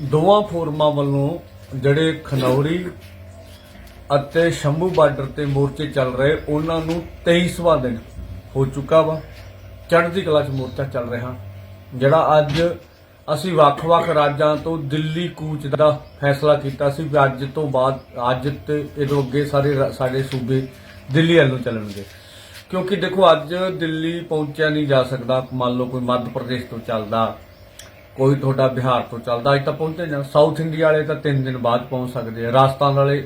ਦੋਵਾਂ ਫੋਰਮਾਂ ਵੱਲੋਂ ਜਿਹੜੇ ਖਨੌਰੀ ਅਤੇ ਸ਼ੰਭੂ ਬਾਰਡਰ ਤੇ ਮੋਰਚੇ ਚੱਲ ਰਹੇ, ਉਹਨਾਂ ਨੂੰ 23ਵਾਂ ਦਿਨ ਹੋ ਚੁੱਕਾ ਵਾ। ਚੜ੍ਹਦੀ ਕਲਾ 'ਚ ਮੋਰਚਾ ਚੱਲ ਰਿਹਾ। ਜਿਹੜਾ ਅੱਜ ਅਸੀਂ ਵੱਖ-ਵੱਖ ਰਾਜਾਂ ਤੋਂ ਦਿੱਲੀ ਕੂਚ ਦਾ ਫੈਸਲਾ ਕੀਤਾ ਸੀ ਵੀ ਅੱਜ ਤੋਂ ਬਾਅਦ, ਅੱਜ ਤੇ ਇਹਦੋਂ ਅੱਗੇ ਸਾਰੇ ਸਾਡੇ ਸੂਬੇ ਦਿੱਲੀ ਵੱਲ ਨੂੰ ਚੱਲਣਗੇ। ਕਿਉਂਕਿ ਦੇਖੋ, ਅੱਜ ਦਿੱਲੀ ਪਹੁੰਚਿਆ ਨਹੀਂ ਜਾ ਸਕਦਾ। ਮੰਨ ਲਓ ਕੋਈ ਮੱਧ ਪ੍ਰਦੇਸ਼ ਤੋਂ ਚੱਲਦਾ। ਕੋਈ ਤੁਹਾਡਾ ਬਿਹਾਰ ਤੋਂ ਚੱਲਦਾ, ਅੱਜ ਤਾਂ ਪਹੁੰਚੇ ਨਾ। ਸਾਊਥ ਇੰਡੀਆ ਵਾਲੇ ਤਾਂ 3 ਦਿਨ ਬਾਅਦ ਪਹੁੰਚ ਸਕਦੇ ਆ। ਰਾਜਸਥਾਨ ਵਾਲੇ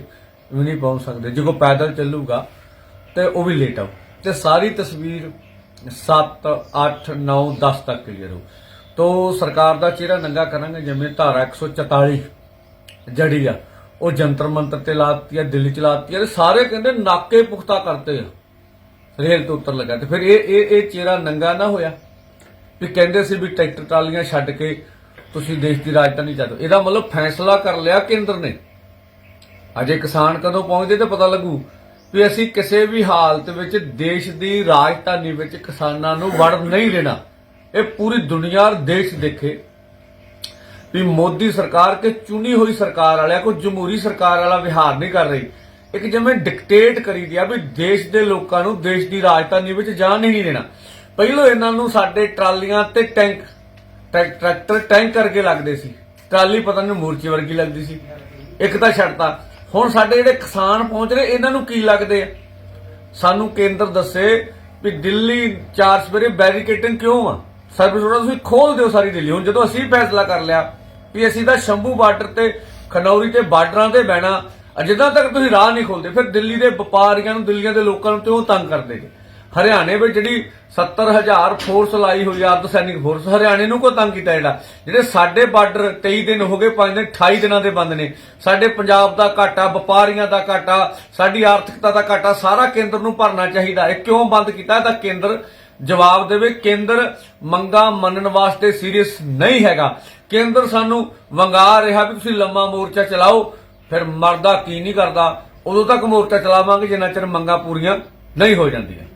ਵੀ ਨਹੀਂ ਪਹੁੰਚ ਸਕਦੇ। ਜੇ ਕੋਈ ਪੈਦਲ ਚੱਲੂਗਾ, ਤੇ ਉਹ ਵੀ ਲੇਟ ਆਉ ਤੇ ਸਾਰੀ ਤਸਵੀਰ 7 8 9 10 ਤੱਕ ਕਲੀਅਰ ਹੋ। ਤੋ ਸਰਕਾਰ ਦਾ ਚਿਹਰਾ ਨੰਗਾ ਕਰਾਂਗੇ, ਜਿਵੇਂ ਧਾਰਾ 144 ਜੜੀ ਆ, ਉਹ ਜੰਤਰ ਮੰਤਰ ਤੇ ਲਾਤੀ ਆ, ਦਿੱਲੀ ਚ ਲਾਤੀ ਆ ਸਾਰੇ ਕਹਿੰਦੇ ਨਾਕੇ ਪੁਖਤਾ ਕਰਤੇ ਆ। ਰੇਲ ਤੋਂ ਉੱਤਰ ਲੱਗਾ। ਤੇ ਫਿਰ ਇਹ ਇਹ ਇਹ ਚਿਹਰਾ ਨੰਗਾ ਨਾ ਹੋਇਆ। ਵੀ ਕਹਿੰਦੇ ਸੀ ਵੀ ਟਰੈਕਟਰ ਟਰਾਲੀਆਂ ਛੱਡ ਕੇ ਤੁਸੀਂ ਦੇਸ਼ ਦੀ ਰਾਜਧਾਨੀ ਚਾਹੋ ਇਹਦਾ ਮਤਲਬ ਫੈਸਲਾ ਕਰ ਲਿਆ ਕੇਂਦਰ ਨੇ। ਅਜੇ ਕਿਸਾਨ ਕਦੋਂ ਪਹੁੰਚਦੇ ਤੇ ਪਤਾ ਲੱਗੂ ਵੀ ਅਸੀਂ ਕਿਸੇ ਵੀ ਹਾਲਤ ਵਿੱਚ ਦੇਸ਼ ਦੀ ਰਾਜਧਾਨੀ ਵਿੱਚ ਕਿਸਾਨਾਂ ਨੂੰ ਵੜ ਨਹੀਂ ਦੇਣਾ। ਇਹ ਪੂਰੀ ਦੁਨੀਆ ਦੇਸ਼ ਦੇਖੇ। ਵੀ ਮੋਦੀ ਸਰਕਾਰ ਕੇ ਚੁਣੀ ਹੋਈ ਸਰਕਾਰ ਵਾਲਿਆ ਕੋਈ ਜਮਹੂਰੀ ਸਰਕਾਰ ਵਾਲਾ ਵਿਹਾਰ ਨਹੀਂ ਕਰ ਰਹੀ। ਇੱਕ ਜਿਵੇਂ ਡਿਕਟੇਟ ਕਰੀ ਦਿਆ ਵੀ ਦੇਸ਼ ਦੇ ਲੋਕਾਂ ਨੂੰ ਦੇਸ਼ ਦੀ ਰਾਜਧਾਨੀ ਵਿੱਚ ਜਾਣ ਨਹੀਂ ਦੇਣਾ। ਪਹਿਲੋਂ ਇਹਨਾਂ ਨੂੰ ਸਾਡੇ ਟਰਾਲੀਆਂ ਤੇ ਟੈਂਕ ਟਰੈਕਟਰ ਟੈਂਕ ਕਰਕੇ ਲੱਗਦੇ ਸੀ। ਟਰਾਲੀ ਪਤਾ ਨਹੀਂ ਮੂਰਚੇ ਵਰਗੀ ਲੱਗਦੀ ਸੀ। ਇੱਕ ਤਾਂ ਛੱਡਤਾ। ਹੁਣ ਸਾਡੇ ਜਿਹੜੇ ਕਿਸਾਨ ਪਹੁੰਚ ਰਹੇ, ਇਹਨਾਂ ਨੂੰ ਕੀ ਲੱਗਦੇ ਆ? ਸਾਨੂੰ ਕੇਂਦਰ ਦੱਸੇ ਵੀ ਦਿੱਲੀ ਚਾਰ ਸਵੇਰੇ ਬੈਰੀਕੇਟਿੰਗ ਕਿਉਂ ਆ? ਸਰਵਿਸ ਰੋਡ ਤੁਸੀਂ ਖੋਲ ਦਿਓ ਸਾਰੀ ਦਿੱਲੀ। ਹੁਣ ਜਦੋਂ ਅਸੀਂ ਫੈਸਲਾ ਕਰ ਲਿਆ ਵੀ ਅਸੀਂ ਤਾਂ ਸ਼ੰਭੂ ਬਾਰਡਰ ਤੇ, ਖਨੌਰੀ ਤੇ ਬਾਰਡਰਾਂ ਤੇ ਬਹਿਣਾ ਅਜਿਹਾ ਤੱਕ ਤੁਸੀਂ ਰਾਹ ਨਹੀਂ ਖੋਲਦੇ। ਫਿਰ ਦਿੱਲੀ ਦੇ ਵਪਾਰੀਆਂ ਨੂੰ, ਦਿੱਲੀਆਂ ਦੇ ਲੋਕਾਂ ਨੂੰ ਤੇ ਉਹ ਤੰਗ ਕਰਦੇ ਜੀ? ਹਰਿਆਣੇ ਵਿੱਚ ਜਿਹੜੀ 70000 ਫੋਰਸ ਲਾਈ ਹੋਈ ਅਰਧ ਸੈਨਿਕ ਫੋਰਸ ਹਰਿਆਣੇ ਨੂੰ ਕੋ ਤੰਗ ਕੀਤਾ ਜਿਹੜਾ? ਜਿਹੜੇ ਸਾਡੇ ਬਾਰਡਰ 23 ਦਿਨ ਹੋ ਗਏ 5 ਦਿਨ 28 ਦਿਨਾਂ ਦੇ ਬੰਦ ਨੇ। ਸਾਡੇ ਪੰਜਾਬ ਦਾ ਘਾਟਾ, ਵਪਾਰੀਆਂ ਦਾ ਘਾਟਾ, ਸਾਡੀ ਆਰਥਿਕਤਾ ਦਾ ਘਾਟਾ, ਸਾਰਾ ਕੇਂਦਰ ਨੂੰ ਭਰਨਾ ਚਾਹੀਦਾ। ਇਹ ਕਿਉਂ ਬੰਦ ਕੀਤਾ? ਤਾਂ ਕੇਂਦਰ ਜਵਾਬ ਦੇਵੇ, ਕੇਂਦਰ ਮੰਗਾ ਮੰਨਣ ਵਾਸਤੇ ਸੀਰੀਅਸ ਨਹੀਂ ਹੈਗਾ। ਕੇਂਦਰ ਸਾਨੂੰ ਵੰਗਾ ਰਿਹਾ ਵੀ ਤੁਸੀਂ ਲੰਮਾ ਮੋਰਚਾ ਚਲਾਓ, ਫਿਰ ਮਰਦਾ ਕੀ ਨਹੀਂ ਕਰਦਾ? ਉਦੋਂ ਤੱਕ ਮੋਰਚਾ ਚਲਾਵਾਂਗੇ, ਜਿੰਨਾ ਚਿਰ ਮੰਗਾਂ ਪੂਰੀਆਂ ਨਹੀਂ ਹੋ ਜਾਂਦੀਆਂ।